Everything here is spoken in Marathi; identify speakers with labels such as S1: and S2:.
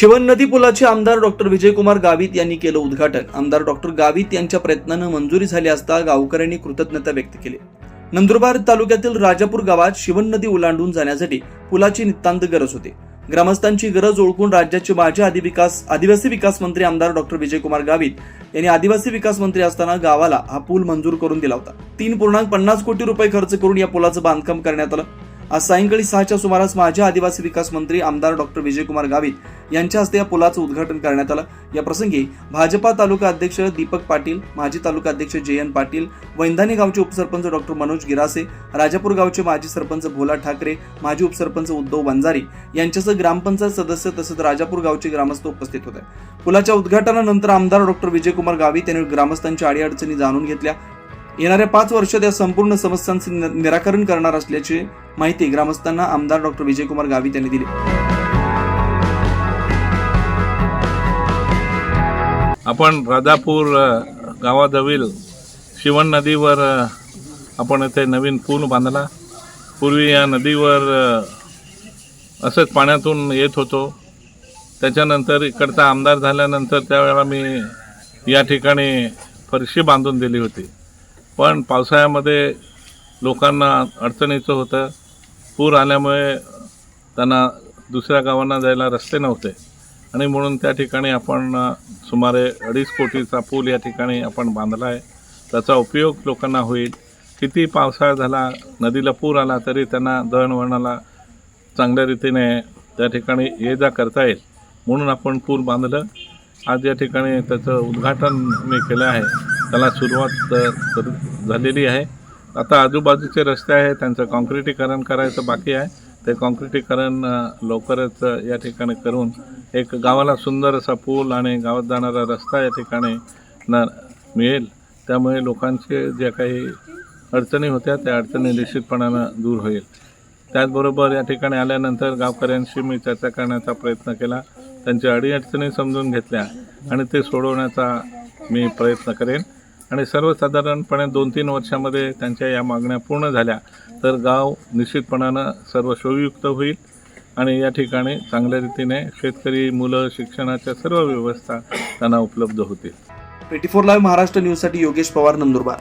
S1: शिवन नदी पुलाचे आमदार डॉक्टर विजयकुमार गावित यांनी केलं उद्घाटन. आमदार डॉक्टर गावित यांच्या प्रयत्नानं मंजुरी झाली असता गावकऱ्यांनी कृतज्ञता व्यक्त केली. नंदुरबार तालुक्यातील राजापूर गावात शिवन नदी ओलांडून जाण्यासाठी पुलाची नितांत गरज होती. ग्रामस्थांची गरज ओळखून राज्याचे माजी आदि विकास आदिवासी विकास मंत्री आमदार डॉक्टर विजयकुमार गावित यांनी आदिवासी विकास मंत्री असताना गावाला हा पूल मंजूर करून दिला होता. तीन पूर्णांक पन्नास कोटी रुपये खर्च करून या पुलाचं बांधकाम करण्यात आलं. आज सायंकाळी सहाच्या सुमारास माजी आदिवासी विकास मंत्री आमदार डॉक्टर विजयकुमार गावित यांच्या हस्ते या पुलाचं उद्घाटन करण्यात आलं. या प्रसंगी भाजपा तालुका अध्यक्ष दीपक पाटील माजी तालुका अध्यक्ष जे एन पाटील वैंधानी गावचे उपसरपंच डॉक्टर मनोज गिरासे राजापूर गावचे माजी सरपंच भोला ठाकरे माजी उपसरपंच उद्धव वंजारी यांच्यासह ग्रामपंचायत सदस्य तसंच राजापूर गावचे ग्रामस्थ उपस्थित होते. पुलाच्या उद्घाटनानंतर आमदार डॉक्टर विजयकुमार गावित यांनी ग्रामस्थांच्या अडीअडचणी जाणून घेतल्या. येणाऱ्या पाच वर्षात या संपूर्ण समस्यांचे नि- निराकरण करणार असल्याची माहिती ग्रामस्थांना आमदार डॉक्टर विजयकुमार गावित यांनी दिली.
S2: आपण राजापूर गावाजवळील शिवण नदीवर आपण इथे नवीन पूल बांधला. पूर्वी या नदीवर असंच पाण्यातून येत होतो. त्याच्यानंतर इकडचा आमदार झाल्यानंतर त्यावेळेला मी या ठिकाणी फरशी बांधून दिली होती. पण पावसाळ्यामध्ये लोकांना अडचणीचं होतं. पूर आल्यामुळे त्यांना दुसऱ्या गावांना जायला रस्ते नव्हते. आणि म्हणून त्या ठिकाणी आपण सुमारे अडीच कोटीचा पूल या ठिकाणी आपण बांधला आहे त्याचा उपयोग लोकांना होईल. किती पावसाळा झाला नदीला पूर आला तरी त्यांना दळणवळणाला चांगल्या रीतीने त्या ठिकाणी ये जा करता येईल. म्हणून आपण पूल बांधलं. आज या ठिकाणी त्याचं उद्घाटन मी केलं आहे. त्याला सुरुवात कर- झालेली आहे. आता आजूबाजूचे रस्ते आहे त्यांचं कॉन्क्रिटीकरण करायचं बाकी आहे. ते कॉन्क्रिटीकरण लवकरच या ठिकाणी करून एक गावाला सुंदर असा पूल आणि गावात जाणारा रस्ता या ठिकाणी न मिळेल. त्यामुळे लोकांचे ज्या काही अडचणी होत्या त्या अडचणी निश्चितपणानं दूर होईल. त्याचबरोबर या ठिकाणी आल्यानंतर गावकऱ्यांशी मी चर्चा करण्याचा प्रयत्न केला. त्यांच्या अडीअडचणी समजून घेतल्या आणि ते सोडवण्याचा मी प्रयत्न करेन. आणि सर्वसाधारणपणे दोन तीन वर्षामध्ये त्यांच्या या मागण्या पूर्ण झाल्या तर गाव निश्चितपणानं सर्व सोयीयुक्त होईल आणि या ठिकाणी चांगल्या रीतीने शेतकरी मुलं शिक्षणाच्या सर्व व्यवस्था त्यांना उपलब्ध होतील.
S1: ट्वेंटी फोर लाईव्ह महाराष्ट्र न्यूजसाठी योगेश पवार नंदुरबार.